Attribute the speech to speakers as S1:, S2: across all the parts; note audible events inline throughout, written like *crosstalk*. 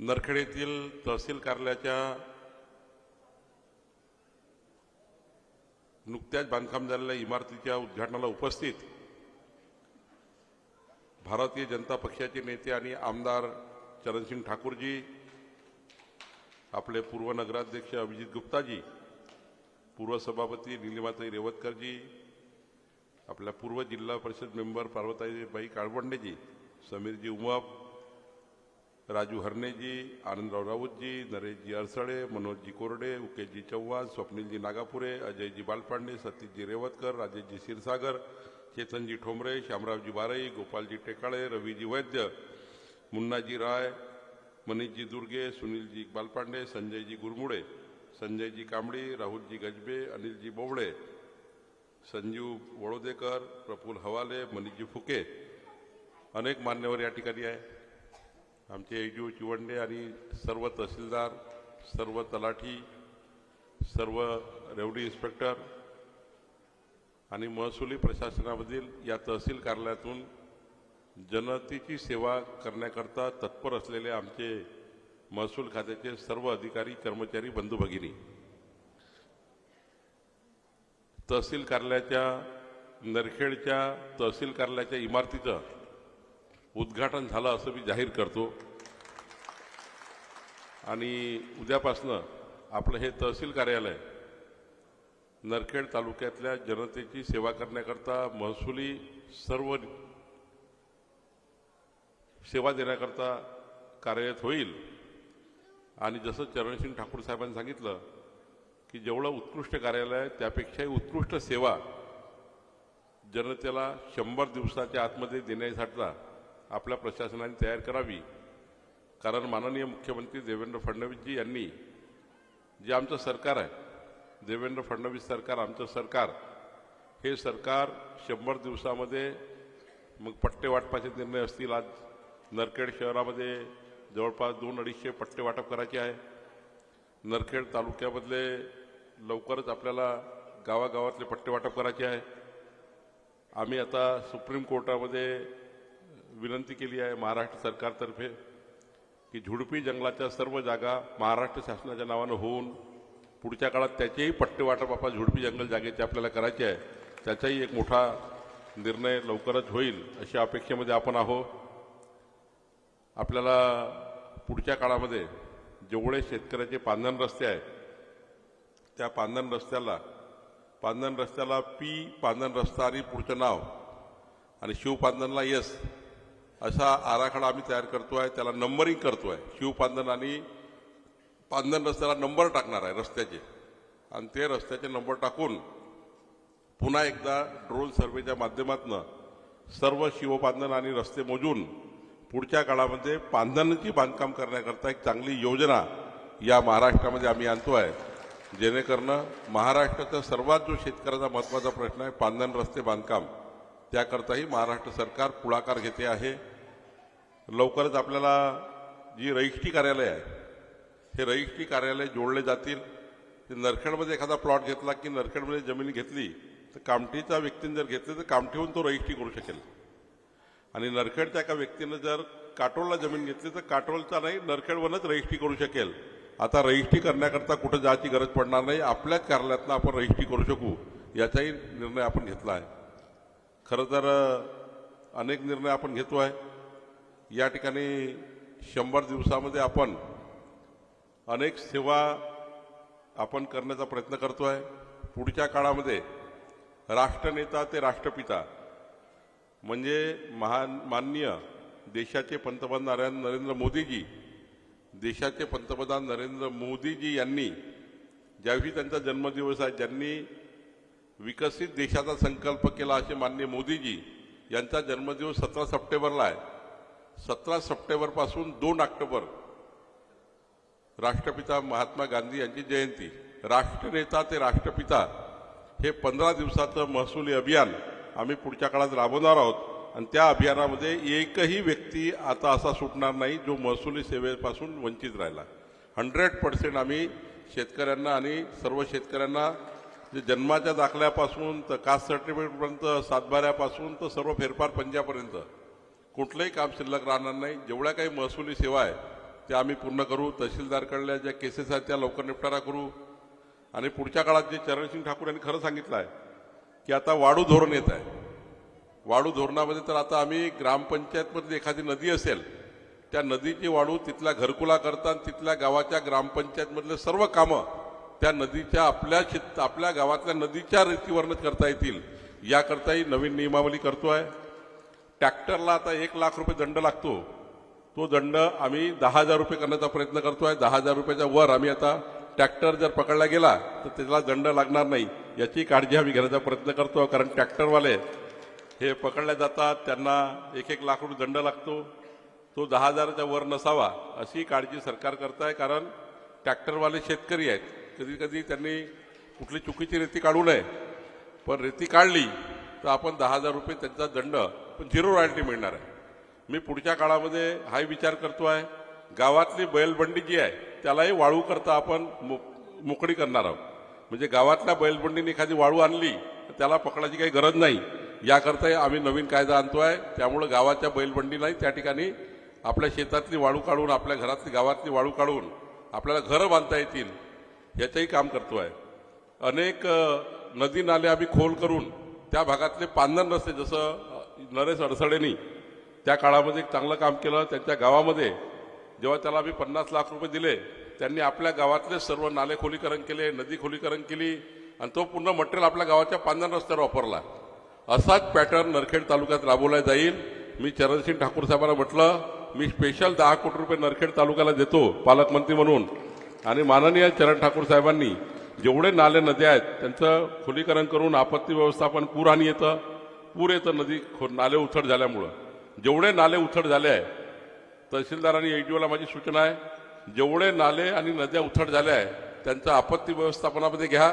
S1: नरखेड येथील तहसील कार्यालयाच्या नुकत्याच बांधकाम झालेल्या इमारतीच्या उद्घाटनाला उपस्थित भारतीय जनता पक्षाचे नेते आणि आमदार चरणसिंग ठाकूरजी आपले पूर्व नगराध्यक्ष अभिजित गुप्ताजी पूर्व सभापती निलिमाताई रेवतकरजी आपल्या पूर्व जिल्हा परिषद मेंबर पार्वताईबाई काळवंडेजी समीरजी उमाप राजू हरनेजी आनंदराव राऊतजी नरेशजी अरसळे मनोजजी कोरडे उकेशजी चव्हाण स्वप्नीलजी नागापुरे अजयजी बालपांडे सतीशजी रेवतकर राजेशजी क्षीरसागर चेतनजी ठोंबरे श्यामरावजी बारई गोपालजी टेकाळे रवीजी वैद्य मुन्नाजी राय मनीषजी दुर्गे सुनीलजी बालपांडे संजयजी गुरमुडे संजयजी कांबळी राहुलजी गजबे अनिलजी बोवळे संजीव वडोदेकर प्रफुल हवाले मनीषजी फुके. अनेक मान्यवर या ठिकाणी आहे आमचे एजू चिवंडे आणि सर्व तहसीलदार सर्व तलाठी सर्व रेवडी इन्स्पेक्टर आणि महसुली प्रशासनामधील या तहसील कार्यालयातून जनतेची सेवा करण्याकरता तत्पर असलेले आमचे महसूल खात्याचे सर्व अधिकारी कर्मचारी बंधू भगिनी तहसील कार्यालयाच्या नरखेडच्या तहसील कार्यालयाच्या इमारतीचं उद्घाटन झालं असं मी जाहीर करतो. आणि उद्यापासनं आपलं हे तहसील कार्यालय नरखेड तालुक्यातल्या जनतेची सेवा करण्याकरता महसुली सर्व सेवा देण्याकरता कार्यरत होईल. आणि जसं चरणसिंग ठाकूर साहेबांनी सांगितलं की जेवढं उत्कृष्ट कार्यालय आहे त्यापेक्षाही उत्कृष्ट सेवा जनतेला शंभर दिवसाच्या आतमध्ये देण्यासाठी आपल्या प्रशासनाने तयार करावी. कारण माननीय मुख्यमंत्री देवेंद्र फडणवीसजी यांनी जे आमचं सरकार आहे देवेंद्र फडणवीस सरकार आमचं सरकार हे सरकार शंभर दिवसामध्ये मग पट्टे वाटपाचे निर्णय असतील आज. नरखेड शहरामध्ये जवळपास दोन अडीचशे पट्टे वाटप करायचे आहे. नरखेड तालुक्यामधले लवकरच आपल्याला गावागावातले पट्टे वाटप करायचे आहे. आम्ही आता सुप्रीम कोर्टामध्ये विनंती केली आहे महाराष्ट्र सरकारतर्फे की झुडपी जंगलाच्या सर्व जागा महाराष्ट्र शासनाच्या नावानं होऊन पुढच्या काळात त्याचेही पट्टे वाटप आपण झुडपी जंगल जागेचे आपल्याला करायचे आहे. त्याचाही एक मोठा निर्णय लवकरच होईल अशा अपेक्षेमध्ये आपण आहो आपल्याला पुढच्या काळामध्ये जेवढे शेतकऱ्याचे पांधन रस्ते आहेत त्या पांधन रस्त्याला पांधन रस्त्याला पी पांधन रस्ता आणि पुढचं नाव आणि शिवपांधनला यस असा आराखडा आम्ही तयार करतोय त्याला नंबरिंग करतोय. शिवपांधन आणि पांधन रस्त्याला नंबर टाकणार आहे रस्त्याचे. आणि ते रस्त्याचे नंबर टाकून पुन्हा एकदा ड्रोन सर्वेच्या माध्यमातून सर्व शिवपांधन आणि रस्ते मोजून पुढच्या काळामध्ये पांधनाची बांधकाम करण्याकरता एक चांगली योजना या महाराष्ट्रामध्ये आम्ही आणतो आहे जेणेकरून महाराष्ट्राचा सर्वात जो शेतकऱ्याचा महत्त्वाचा प्रश्न आहे पांधन रस्ते बांधकाम. त्याकरताही महाराष्ट्र सरकार पुढाकार घेते आहे. लवकरच आपल्याला जी रजिस्ट्री कार्यालय आहे हे रजिस्ट्री कार्यालय जोडले जातील. ते नरखेडमध्ये एखादा प्लॉट घेतला की नरखेडमध्ये जमीन घेतली तर कामठीचा व्यक्तीने जर घेतली तर कामठीहून तो रजिस्ट्री करू शकेल. आणि नरखेडच्या एका व्यक्तीनं जर काटोलला जमीन घेतली तर काटोलचा नाही नरखेडवरच रजिस्ट्री करू शकेल. आता रजिस्ट्री करण्याकरता कुठं जायची गरज पडणार नाही आपल्याच कार्यालयातनं आपण रजिस्ट्री करू शकू याचाही निर्णय आपण घेतला आहे. खरं तर अनेक निर्णय आपण घेतो आहे. या ठिकाणी शंभर दिवसामध्ये आपण अनेक सेवा आपण करण्याचा प्रयत्न करतो आहे. पुढच्या काळामध्ये राष्ट्रनेता ते राष्ट्रपिता म्हणजे महान माननीय देशाचे पंतप्रधान नरेंद्र नरेंद्र मोदीजी देशाचे पंतप्रधान नरेंद्र मोदीजी यांनी ज्यावेळी त्यांचा जन्मदिवस आहे ज्यांनी विकसित देशाचा संकल्प केला असे माननीय मोदीजी यांचा जन्मदिवस सतरा सप्टेंबरला आहे. सतरा सप्टेंबरपासून दोन ऑक्टोबर राष्ट्रपिता महात्मा गांधी यांची जयंती. राष्ट्रनेता ते राष्ट्रपिता हे पंधरा दिवसाचं महसुली अभियान आम्ही पुढच्या काळात राबवणार आहोत. आणि त्या अभियानामध्ये एकही व्यक्ती आता असा सुटणार नाही जो महसुली सेवेपासून वंचित राहिला. हंड्रेड पर्सेंट आम्ही शेतकऱ्यांना आणि सर्व शेतकऱ्यांना जे जन्माच्या दाखल्यापासून तर कास्ट सर्टिफिकेटपर्यंत सातबाऱ्यापासून तर सर्व फेरफार पंजापर्यंत कुठलंही काम शिल्लक राहणार नाही. जेवढ्या काही महसुली सेवा आहे त्या आम्ही पूर्ण करू. तहसीलदारकडल्या ज्या केसेस आहेत त्या लवकर निपटारा करू. आणि पुढच्या काळात जे चरणसिंग ठाकूर यांनी खरं सांगितलं आहे की आता वाढू धोरण येत आहे. वाढू धोरणामध्ये तर आता आम्ही ग्रामपंचायतमध्ये एखादी नदी असेल त्या नदीची वाढू तिथल्या घरकुला करता तिथल्या गावाच्या ग्रामपंचायतमधले सर्व कामं त्या नदीच्या आपल्या शेत आपल्या गावातल्या नदीच्या रेतीवरच करता येतील याकरताही नवीन नियमावली करतोय. ट्रॅक्टरला आता एक लाख रुपये दंड लागतो. तो दंड आम्ही दहा हजार रुपये करण्याचा प्रयत्न करतोय. दहा हजार रुपयाच्या वर आम्ही आता ट्रॅक्टर जर पकडला गेला तर त्याला दंड लागणार नाही याची काळजी आम्ही घेण्याचा प्रयत्न करतो कारण ट्रॅक्टरवाले हे पकडले जातात त्यांना एक एक लाख रुपये दंड लागतो. तो दहा हजाराच्या वर नसावा अशी काळजी सरकार करत आहे कारण ट्रॅक्टरवाले शेतकरी आहेत. कधी कधी त्यांनी कुठली चुकीची रेती काढू नये. पण रेती काढली तर आपण दहा हजार रुपये त्यांचा दंड पण झिरो रॉयल्टी मिळणार आहे. मी पुढच्या काळामध्ये हाही विचार करतो आहे. गावातली बैलबंडी जी आहे त्यालाही वाळू करता आपण मो- मोकळी करणार आहोत. म्हणजे गावातल्या बैलबंडीने एखादी वाळू आणली तर त्याला पकडायची काही गरज नाही. याकरताही आम्ही नवीन कायदा आणतो आहे त्यामुळं गावाच्या बैलबंडीलाही त्या ठिकाणी आपल्या शेतातली वाळू काढून आपल्या घरातली गावातली वाळू काढून आपल्याला घरं बांधता येतील. याचंही काम करतो आहे अनेक नदी नाले आम्ही खोल करून त्या भागातले पांधन रस्ते जसं नरेश अडसडेनी त्या काळामध्ये एक चांगलं काम केलं. त्यांच्या गावामध्ये जेव्हा त्याला आम्ही पन्नास लाख रुपये दिले त्यांनी आपल्या गावातले सर्व नाले खोलीकरण केले नदी खोलीकरण केली आणि तो पूर्ण मटेरियल आपल्या गावाच्या पांधन रस्त्यावर वापरला. असाच पॅटर्न नरखेड तालुक्यात राबवला जाईल. मी चरणसिंग ठाकूर साहेबांना म्हटलं मी स्पेशल दहा कोटी रुपये नरखेड तालुक्याला देतो पालकमंत्री म्हणून. आणि माननीय चरण ठाकूर साहेबांनी जेवढे नाले नद्या आहेत त्यांचं खोलीकरण करून आपत्ती व्यवस्थापन पूर आणि येतं पूर येतं नदी खो नाले उथड झाल्यामुळं. जेवढे नाले उथड झाले आहे तहसीलदार आणि एडीओला माझी सूचना आहे जेवढे नाले आणि नद्या उथड झाल्या आहे त्यांचं आपत्ती व्यवस्थापनामध्ये घ्या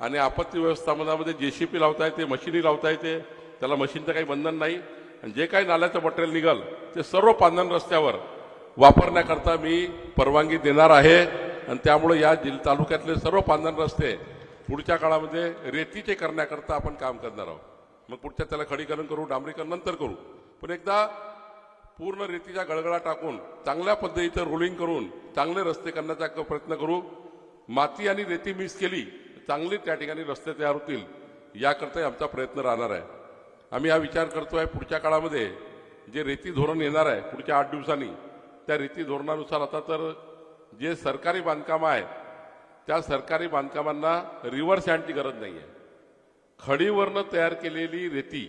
S1: आणि आपत्ती व्यवस्थापनामध्ये जे सी पी लावता येते मशिनी लावता येते त्याला मशीनचं काही बंधन नाही. आणि जे काही नाल्याचं मटेरियल निघल ते सर्व पांधन रस्त्यावर वापरण्याकरता मी परवानगी देणार आहे. आणि त्यामुळे या जिल तालुक्यातले सर्व पांधर रस्ते पुढच्या काळामध्ये रेतीचे करण्याकरता आपण काम करणार आहोत. मग पुढच्या त्याला खडीकरण करू डांबरीकरण नंतर करू. पण एकदा पूर्ण रेतीच्या गळगळा टाकून चांगल्या पद्धतीचं रोलिंग करून चांगले रस्ते करण्याचा प्रयत्न करू. माती आणि रेती मिक्स केली चांगली त्या ठिकाणी रस्ते तयार होतील याकरताही आमचा प्रयत्न राहणार आहे. आम्ही हा विचार करतोय पुढच्या काळामध्ये जे रेती धोरण येणार आहे पुढच्या आठ दिवसांनी त्या रेती धोरणानुसार आता तर जे सरकारी बांधकामं आहे त्या सरकारी बांधकामांना रिव्हर्स हँडची गरज नाही आहे खडीवरनं तयार केलेली रेती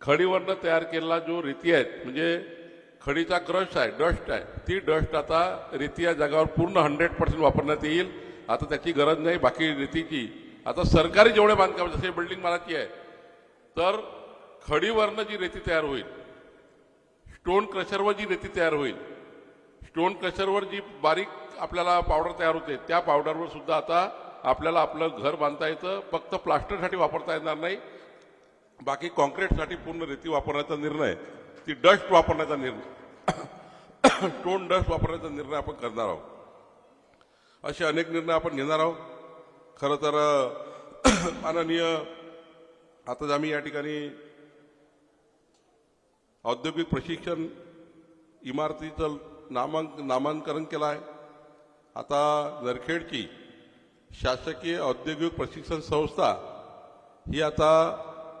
S1: खडीवरनं तयार केलेला जो रेती आहे म्हणजे खडीचा क्रश आहे डस्ट आहे ती डस्ट आता रेती या जागावर पूर्ण हंड्रेड पर्सेंट वापरण्यात येईल. आता त्याची गरज नाही बाकी रेतीची. आता सरकारी जेवढे बांधकाम जसे बिल्डिंग मारायची आहे तर खडीवरनं जी रेती तयार होईल स्टोन क्रशरवर जी रेती तयार होईल स्टोन क्रशरवर जी बारीक आपल्याला पावडर तयार होते त्या पावडरवर सुद्धा आता आपल्याला आपलं घर बांधता येतं. फक्त प्लास्टरसाठी वापरता येणार नाही. बाकी कॉन्क्रीटसाठी पूर्ण रेती वापरण्याचा निर्णय ती डस्ट वापरण्याचा निर्णय *coughs* स्टोन डस्ट वापरण्याचा निर्णय आपण करणार आहोत. असे अनेक निर्णय आपण घेणार आहोत. खरं तर *coughs* माननीय आताच आम्ही या ठिकाणी औद्योगिक प्रशिक्षण इमारतीचं नामांक नामांकन केलं आहे आता नरखेडची शासकीय औद्योगिक प्रशिक्षण संस्था ही आता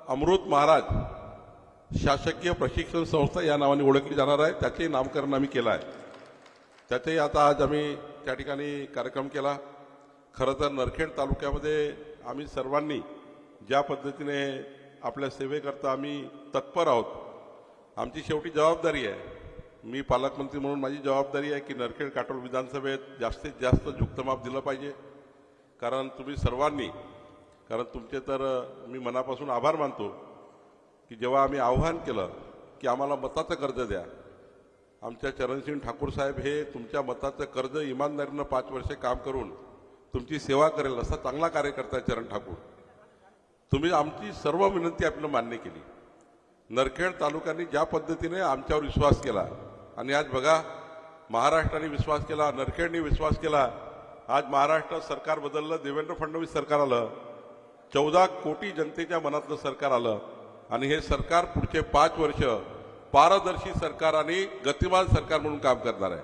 S1: अमृत महाराज शासकीय प्रशिक्षण संस्था या नावाने ओळखली जाणार आहे. त्याचे नामकरण आम्ही केलं आहे. त्याचेही आता आज आम्ही त्या ठिकाणी कार्यक्रम केला. खरं तर नरखेड तालुक्यामध्ये आम्ही सर्वांनी ज्या पद्धतीने आपल्या सेवेकरता आम्ही तत्पर आहोत आमची शेवटी जबाबदारी आहे. मी पालकमंत्री म्हणून माझी जबाबदारी आहे की नरखेड काटोल विधानसभेत जास्तीत जास्त झुक्तमाप दिलं पाहिजे. कारण तुम्ही सर्वांनी कारण तुमचे तर मी मनापासून आभार मानतो की जेव्हा आम्ही आव्हान केलं की आम्हाला मताचं कर्ज द्या. आमच्या चरणसिंग ठाकूर साहेब हे तुमच्या मताचं कर्ज इमानदारीनं पाच वर्षे काम करून तुमची सेवा करेल असा चांगला कार्यकर्ता आहे चरण ठाकूर. तुम्ही आमची सर्व विनंती आपल्याला मान्य केली. नरखेड तालुक्यांनी ज्या पद्धतीने आमच्यावर विश्वास केला आणि आज बघा महाराष्ट्राने विश्वास केला नरखेडने विश्वास केला. आज महाराष्ट्र सरकार बदललं देवेंद्र फडणवीस सरकार आलं. चौदा कोटी जनतेच्या मनातलं सरकार आलं. आणि हे सरकार पुढचे पाच वर्ष पारदर्शी सरकार आणि गतिमान सरकार म्हणून काम करणार आहे.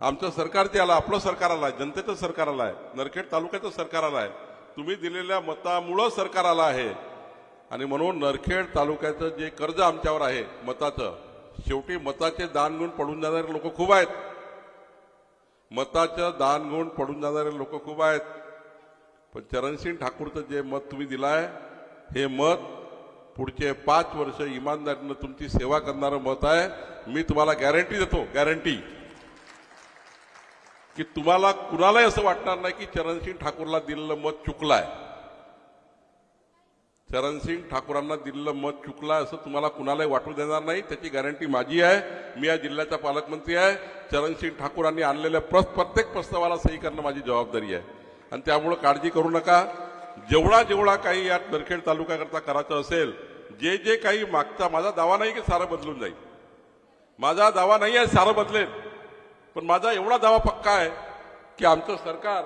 S1: आमचं सरकार जे आलं आपलं सरकार आलं आहे जनतेचं सरकार आलं आहे नरखेड तालुक्याचं सरकार आलं आहे. तुम्ही दिलेल्या मतामुळं सरकार आलं आहे. आणि म्हणून नरखेड तालुक्याचं जे कर्ज आमच्यावर आहे मताचं शेवटी मताचे दान घेऊन पडून जाणारे लोक खूप आहेत. मताचं दान घेऊन पडून जाणारे लोक खूप आहेत. पण चरणसिंग ठाकूरचं जे मत तुम्ही दिलाय हे मत पुढचे पाच वर्ष इमानदारीनं तुमची सेवा करणारं मत आहे. मी तुम्हाला गॅरंटी देतो गॅरंटी की तुम्हाला कुणालाही असं वाटणार नाही की चरणसिंग ठाकूरला दिलेलं मत चुकलाय. चरणसिंग ठाकूरांना दिलेलं मत चुकलं असं तुम्हाला कुणालाही वाटू देणार नाही. त्याची गॅरंटी माझी आहे. मी या जिल्ह्याचा पालकमंत्री आहे. चरणसिंग ठाकूरांनी आणलेल्या प्र प्रत्येक प्रस्तावाला सही करणं माझी जबाबदारी आहे. आणि त्यामुळं काळजी करू नका. जेवढा जेवढा काही या नरखेड तालुक्याकरता करायचं असेल जे जे काही मागचा माझा दावा नाही की सारं बदलून जाईल. माझा दावा नाही आहे सारं बदलेल. पण माझा एवढा दावा पक्का आहे की आमचं सरकार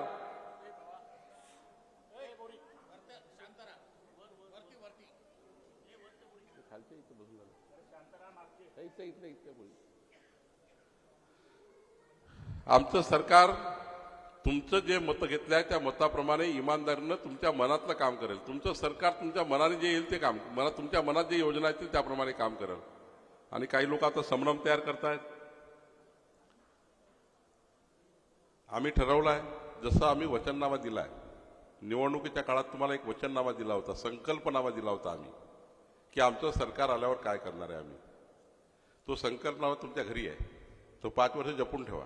S1: आमचं सरकार तुमचं जे मतं घेतलं आहे त्या मताप्रमाणे इमानदारीनं तुमच्या मनातलं काम करेल. तुमचं सरकार तुमच्या मनाने जे येईल ते काम मला तुमच्या मनात जे योजना आहेत त्याप्रमाणे काम करेल. आणि काही लोक आता संभ्रम तयार करतायत. आम्ही ठरवलं आहे जसं आम्ही वचननामा दिला आहे निवडणुकीच्या काळात तुम्हाला एक वचननामा दिला होता संकल्पनामा दिला होता आम्ही की आमचं सरकार आल्यावर काय करणार आहे आम्ही. तो संकल्पनामा तुमच्या घरी आहे. तो पाच वर्ष जपून ठेवा.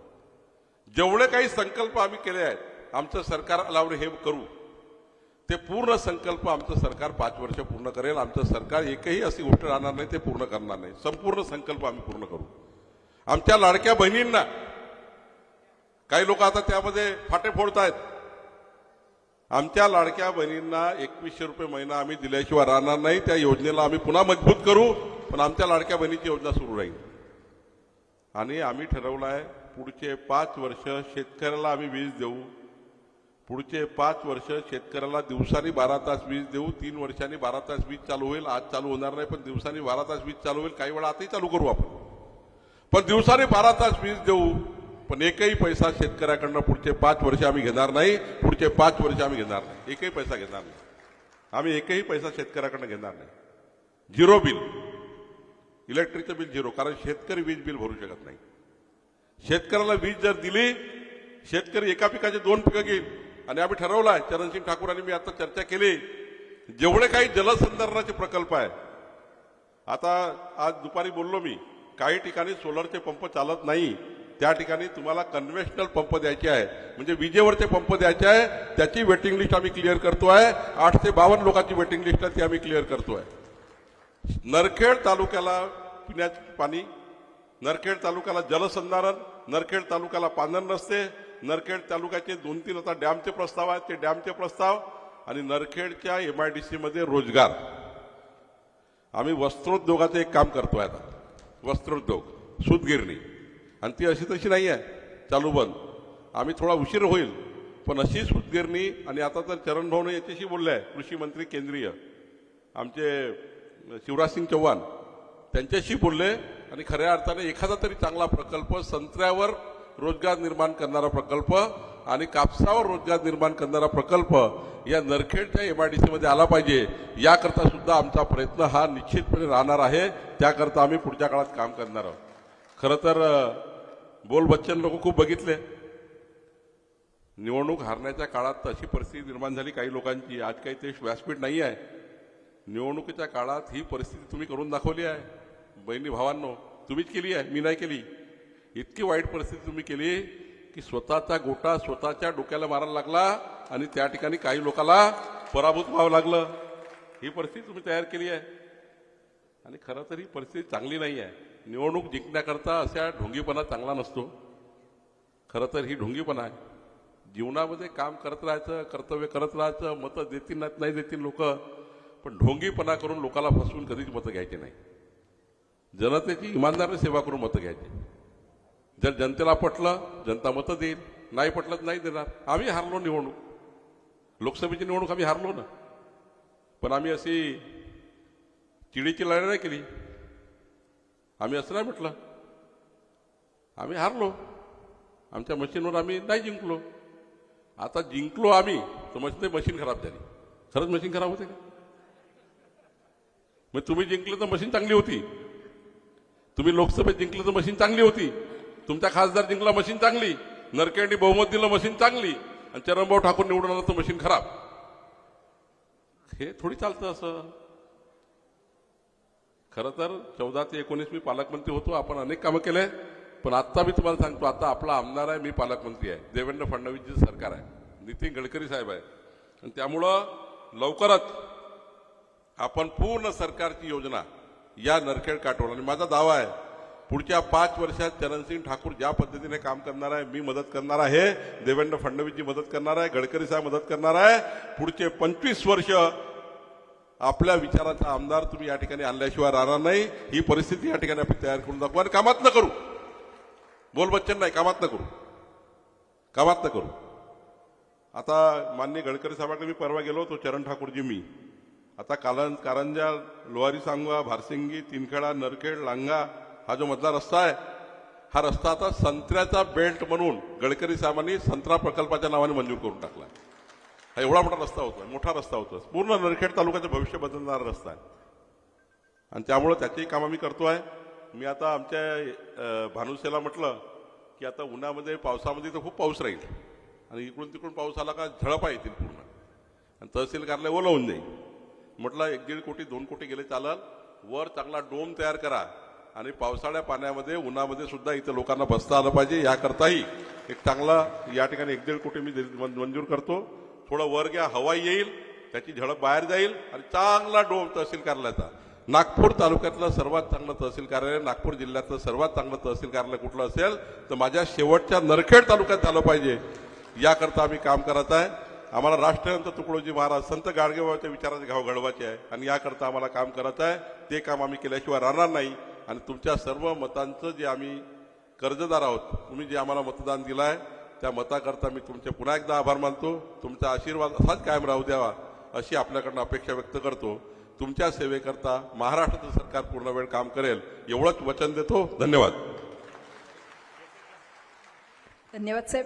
S1: जेवढे काही संकल्प आम्ही केले आहेत आमचं सरकार आल्यावर हे करू. ते पूर्ण संकल्प आमचं सरकार पाच वर्ष पूर्ण करेल. आमचं सरकार एकही अशी गोष्ट राहणार नाही ते पूर्ण करणार नाही. संपूर्ण संकल्प आम्ही पूर्ण करू. आमच्या लाडक्या बहिणींना काही लोक आता त्यामध्ये फाटे फोडतायत. आमच्या लाडक्या बहिणींना एकवीसशे रुपये महिना आम्ही दिल्याशिवाय राहणार नाही. त्या योजनेला आम्ही पुन्हा मजबूत करू पण आमच्या लाडक्या बहिणीची योजना सुरू राहील. आणि आम्ही ठरवलं आहे पुढचे पाच वर्ष शेतकऱ्याला आम्ही वीज देऊ. पुढचे पाच वर्ष शेतकऱ्याला दिवसानी बारा तास वीज देऊ. तीन वर्षांनी बारा तास वीज चालू होईल. आज चालू होणार नाही पण दिवसानी बारा तास वीज चालू होईल. काही वेळा आताही चालू करू आपण. पण दिवसाने बारा तास वीज देऊ. पण एकही पैसा शेतकऱ्याकडनं पुढचे पाच वर्ष आम्ही घेणार नाही. पुढचे पाच वर्ष आम्ही घेणार नाही. एकही पैसा घेणार नाही. आम्ही एकही पैसा शेतकऱ्याकडनं घेणार नाही. Zero bill. इलेक्ट्रिकचं बिल झिरो कारण शेतकरी वीज बिल भरू शकत नाही. शेतकऱ्याला वीज जर दिली शेतकरी एका पिकाचे दोन पिकं घेईल. आणि आम्ही ठरवलं आहे चरणसिंग ठाकूरांनी मी आता चर्चा केली जेवढे काही जलसंधारणाचे प्रकल्प आहे आता आज दुपारी बोललो मी काही ठिकाणी सोलरचे पंप चालत नाही त्या ठिकाणी तुम्हाला कन्व्हेन्शनल पंप द्यायचे आहे. म्हणजे विजेवरचे पंप द्यायचे आहे त्याची वेटिंग लिस्ट आम्ही क्लिअर करतो आहे आठ आठशे बावन्न लोकांची वेटिंग लिस्ट आहे ती आम्ही क्लिअर करतो आहे नरखेड तालुक्याला पिण्याचे पाणी नरखेड तालुक्याला जलसंधारण नरखेड तालुक्याला पांधन रस्ते नरखेड तालुक्याचे दोन तीन आता डॅमचे प्रस्ताव आहेत ते डॅमचे प्रस्ताव आणि नरखेडच्या एम आय डी सीमध्ये रोजगार. आम्ही वस्त्रोद्योगाचं एक काम करतोय आता. वस्त्रोद्योग सूतगिरणी. आणि ती अशी तशी नाही आहे चालू बंद. आम्ही थोडा उशीर होईल पण अशी सूतगिरणी आणि आता तर चरणभाऊने याच्याशी बोलले आहे कृषी मंत्री केंद्रीय. आमचे शिवराज सिंग चौहान त्यांच्याशी बोलले आणि खऱ्या अर्थाने एखादा तरी चांगला प्रकल्प संत्र्यावर रोजगार निर्माण करणारा प्रकल्प आणि कापसावर रोजगार निर्माण करणारा प्रकल्प या नरखेडच्या एम आय डी सीमध्ये आला पाहिजे याकरता सुद्धा आमचा प्रयत्न हा निश्चितपणे राहणार आहे. त्याकरता आम्ही पुढच्या काळात काम करणार आहोत. खरं तर बोल बच्चन लोक खूप बघितले. निवडणूक हारण्याच्या काळात अशी परिस्थिती निर्माण झाली काही लोकांची. आज काही ते व्यासपीठ नाही आहे निवडणुकीच्या काळात ही परिस्थिती तुम्ही करून दाखवली आहे. बहिणी भावांनो तुम्हीच केली आहे मी नाही केली. इतकी वाईट परिस्थिती तुम्ही केली की स्वतःचा गोटा स्वतःच्या डोक्याला मारायला लागला आणि त्या ठिकाणी काही लोकांना पराभूत व्हावं लागलं. ही परिस्थिती तुम्ही तयार केली आहे. आणि खरं तर ही परिस्थिती चांगली नाही आहे. निवडणूक जिंकण्याकरता अशा ढोंगीपणा चांगला नसतो. खरं तर ही ढोंगीपणा आहे. जीवनामध्ये काम करत राहायचं कर्तव्य करत राहायचं मतं देतील नाहीत नाही देतील लोक पण ढोंगीपणा करून लोकांना फसवून कधीच मतं घ्यायची नाही. जनतेची इमानदारी सेवा करून मतं घ्यायची. जर जनतेला पटलं जनता मतं देईल. नाही पटलं तर नाही देणार. आम्ही हारलो निवडणूक. लोकसभेची निवडणूक आम्ही हारलो ना. पण आम्ही अशी चिडीची लढाई नाही केली. आम्ही असं नाही म्हटलं. आम्ही हारलो. आमच्या मशीनवर आम्ही नाही जिंकलो. आता जिंकलो आम्ही तर मशीन मशीन खराब झाली. खरंच मशीन खराब होते का? मग तुम्ही जिंकले तर मशीन चांगली होती. तुम्ही लोकसभेत जिंकलं तर मशीन चांगली होती. तुमचा खासदार जिंकला मशीन चांगली. नरकेंडी बहुमत दिलं मशीन चांगली. आणि चरणभाऊ ठाकूर निवडून आलं तर मशीन खराब. हे थोडी चालतं असं. खरं तर चौदा ते एकोणीस मी पालकमंत्री होतो आपण अनेक कामं केले. पण आत्ता मी तुम्हाला सांगतो आता आपला आमदार आहे मी पालकमंत्री आहे. देवेंद्र फडणवीसचं सरकार आहे. नितीन गडकरी साहेब आहे. आणि त्यामुळं लवकरच आपण पूर्ण सरकारची योजना या नरखेड काटोल आणि माझा दावा आहे पुढच्या पाच वर्षात चरणसिंग ठाकूर ज्या पद्धतीने काम करणार आहे मी मदत करणार आहे देवेंद्र फडणवीसजी मदत करणार आहे गडकरी साहेब मदत करणार आहे पुढचे पंचवीस वर्ष आपल्या विचाराचा आमदार तुम्ही या ठिकाणी आणल्याशिवाय राहणार नाही. ही परिस्थिती या ठिकाणी आपण तयार करून दाखवू. आणि कामात न करू. बोल बच्चन नाही कामात न करू. कामात न करू. आता मान्य गडकरी साहेबांकडे मी परवा गेलो होतो चरण ठाकूरजी मी. आता कालन कारंजा लोहारी सांगवा भारसिंगी तिनखेडा नरखेड लांगा हा जो मधला रस्ता आहे हा रस्ता आता संत्र्याचा बेल्ट म्हणून गडकरी साहेबांनी संत्रा प्रकल्पाच्या नावाने मंजूर करून टाकला हा एवढा मोठा रस्ता होतो मोठा रस्ता होतो पूर्ण नरखेड तालुक्याचं भविष्य बदलणारा रस्ता आहे. आणि त्यामुळं त्याचेही काम आम्ही आहे. मी आता आमच्या भानुसेला म्हटलं की आता उन्हामध्ये पावसामध्ये तर खूप पाऊस राहील. आणि इकडून तिकडून पाऊस आला का झळपा येतील पूर्ण. आणि तहसील कार्यालय ओलं होऊन जाईल म्हटलं एक दीड कोटी दोन कोटी गेले चालल. वर चांगला डोम तयार करा. आणि पावसाळ्या पाण्यामध्ये उन्हामध्ये सुद्धा इथं लोकांना बसता आलं पाहिजे. याकरताही एक चांगला या ठिकाणी एक दीड कोटी मी मंजूर करतो. थोडं वर घ्या हवा येईल. त्याची झडप बाहेर जाईल. आणि चांगला डोम तहसील कार्यालयाचा. नागपूर तालुक्यातलं सर्वात चांगलं तहसील कार्यालय नागपूर जिल्ह्यातलं सर्वात चांगलं तहसील कार्यालय कुठलं असेल तर माझ्या शेवटच्या नरखेड तालुक्यात झालं पाहिजे. याकरता आम्ही काम करत आहे. आम्हाला राष्ट्रसंत तुकडोजी महाराज संत गाडगेबाबाच्या विचाराचे घाव घडवायचे आहे. आणि याकरता आम्हाला काम करत आहे. ते काम आम्ही केल्याशिवाय राहणार नाही. आणि तुमच्या सर्व मतांचं जे आम्ही कर्जदार आहोत तुम्ही जे आम्हाला मतदान दिलं आहे त्या मताकरता मी तुमचे पुन्हा एकदा आभार मानतो. तुमचा आशीर्वाद असाच कायम राहू द्यावा अशी आपल्याकडनं अपेक्षा व्यक्त करतो. तुमच्या सेवेकरता महाराष्ट्राचं सरकार पूर्ण वेळ काम करेल. एवढंच वचन देतो. धन्यवाद.
S2: धन्यवाद साहेब.